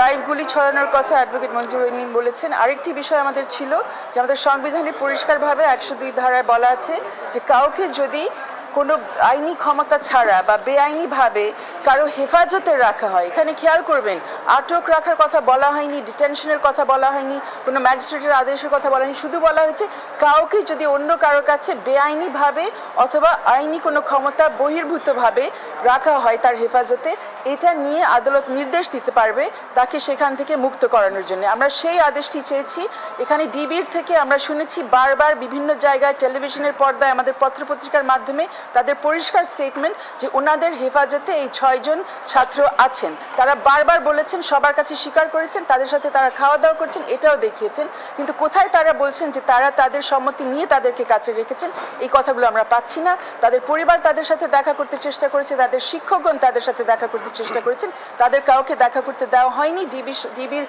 Live গুলি ছড়ানোর কথা অ্যাডভোকেট মঞ্জুর রহিম বলেছেন। আরেকটি বিষয় আমাদের ছিল যে আমাদের সংবিধানে পরিষ্কারভাবে একশো দুই ধারায় বলা আছে যে কাউকে যদি কোনো আইনি ক্ষমতা ছাড়া বা বেআইনিভাবে কারও হেফাজতে রাখা হয়, এখানে খেয়াল করবেন আটক রাখার কথা বলা হয়নি ডিটেনশনের কথা বলা হয়নি, কোনো ম্যাজিস্ট্রেটের আদেশের কথা বলা হয়নি, শুধু বলা হয়েছে কাউকে যদি অন্য কারও কাছে বেআইনিভাবে অথবা আইনি কোনো ক্ষমতা বহির্ভূতভাবে রাখা হয় তার হেফাজতে, এটা নিয়ে আদালত নির্দেশ দিতে পারবে তাকে সেখান থেকে মুক্ত করানোর জন্য। আমরা সেই আদেশটি চেয়েছি, এখানে ডিবির থেকে আমরা শুনেছি বারবার বিভিন্ন জায়গায় টেলিভিশনের পর্দায় আমাদের পত্রপত্রিকার মাধ্যমে তাদের পরিষ্কার স্টেটমেন্ট যে ওনাদের হেফাজতে এই ছয়জন ছাত্র আছেন। তারা বারবার বলেছেন সবার কাছে স্বীকার করেছেন, তাদের সাথে তারা খাওয়া দাওয়া করছেন, এটাও দেখিয়েছেন। কিন্তু কোথায় তারা বলছেন যে তারা তাদের সম্মতি নিয়ে তাদেরকে কাছে রেখেছেন, এই কথাগুলো আমরা পাচ্ছি না। তাদের পরিবার তাদের সাথে দেখা করতে চেষ্টা করেছে, তাদের শিক্ষকগণ তাদের সাথে দেখা করতে চেষ্টা করেছেন। তাদের কাউকে দেখা করতে দেওয়া হয়নি। ডিবি ডিবির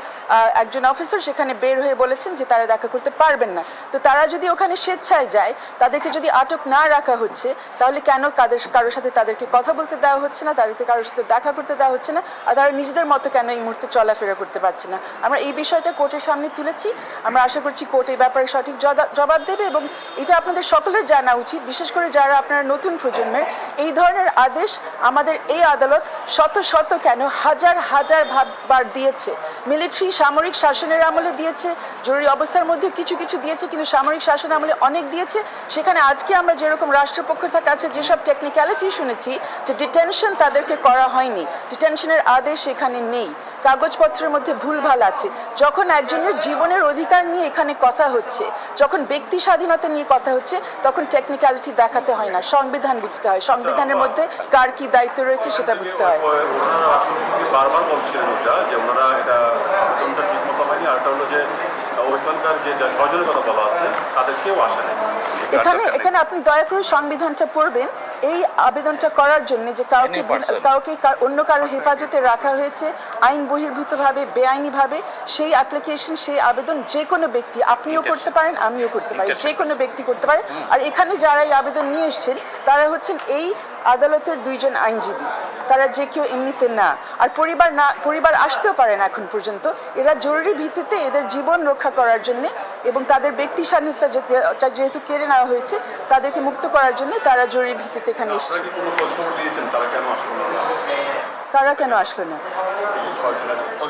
একজন অফিসার সেখানে বের হয়ে বলেছেন যে তারা দেখা করতে পারবেন না। তো তারা যদি ওখানে স্বেচ্ছায় যায়, তাদেরকে যদি আটক না রাখা হচ্ছে, তাহলে কেন কাদের, কারোর সাথে তাদেরকে কথা বলতে দেওয়া হচ্ছে না, তাদেরকে কারোর সাথে দেখা করতে দেওয়া হচ্ছে না? আর তারা নিজেদের মতো কেন এই মুহূর্তে চলাফেরা করতে পারছে না। আমরা এই বিষয়টা কোর্টের সামনে তুলেছি। আমরা আশা করছি কোর্ট এই ব্যাপারে সঠিক জবাব দেবে এবং এটা আপনাদের সকলের জানা উচিত। বিশেষ করে যারা আপনারা নতুন প্রজন্মের, এই ধরনের আদেশ আমাদের এই আদালত শত শত কেন হাজার হাজার ভাব- বার দিয়েছে। মিলিটারি সামরিক শাসনের আমলে দিয়েছে, জরুরি অবস্থার মধ্যে কিছু কিছু দিয়েছে, কিন্তু সামরিক শাসন আমলে অনেক দিয়েছে। সেখানে আজকে আমরা যেরকম রাষ্ট্রপক্ষ থেকে কাছে যেসব টেকনিক্যালিটি শুনেছি যে ডিটেনশন তাদেরকে করা হয়নি। ডিটেনশনের আদেশ এখানে নেই। কাগজপত্রের মধ্যে ভুলভাল আছে। যখন একজনের জীবনের অধিকার নিয়ে এখানে কথা হচ্ছে যখন ব্যক্তি স্বাধীনতা নিয়ে কথা হচ্ছে তখন টেকনিক্যালিটি দেখাতে হয় না সংবিধান বুঝতে হয়। সংবিধানের মধ্যে কার কি দায়িত্ব রয়েছে সেটা বুঝতে হয়। বারবার বলছিলেন ওটা যে ওনারা এটা ঠিক মতো হয়নি আরেকটা হলো যে ওইখানকার যে ছজনের কথা বলা আছে তাদের কেউ আসে এখানে এখানে আপনি দয়া করে সংবিধানটা পড়বেন। এই আবেদনটা করার জন্য যে কাউকে কাউকে অন্য কারও হেফাজতে রাখা হয়েছে আইন বহির্ভূতভাবে বেআইনিভাবে সেই অ্যাপ্লিকেশন সেই আবেদন যে কোনো ব্যক্তি আপনিও করতে পারেন আমিও করতে পারি যে কোনো ব্যক্তি করতে পারে। আর এখানে যারা এই আবেদন নিয়ে এসেছেন তারা হচ্ছেন এই আদালতের দুইজন আইনজীবী। তারা যে কেউ এমনিতে না। আর পরিবার না পরিবার আসতেও পারে না এখন পর্যন্ত। এরা জরুরি ভিত্তিতে এদের জীবন রক্ষা করার জন্য এবং তাদের ব্যক্তি স্বাধীনতা যেহেতু কেড়ে নেওয়া হয়েছে তাদেরকে মুক্ত করার জন্য তারা জরুরি ভিত্তিতে এখানে এসেছে। তারা কেন আসলো না?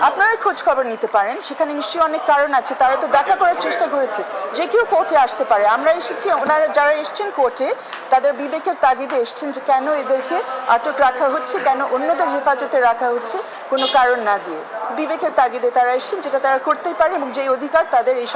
আপনারা খোঁজ খবর নিতে পারেন সেখানে নিশ্চয়ই অনেক কারণ আছে তারা তো দেখা করার চেষ্টা করেছে। যে কেউ কোর্টে আসতে পারে আমরা এসেছি ওনারা যারা এসছেন কোর্টে তাদের বিবেকের তাগিদে এসছেন যে কেন এদেরকে আটক রাখা হচ্ছে কেন অন্যদের হেফাজতে রাখা হচ্ছে কোনো কারণ না দিয়ে। বিবেকের তাগিদে তারা এসছেন যেটা তারা করতেই পারে এবং যে অধিকার তাদের এই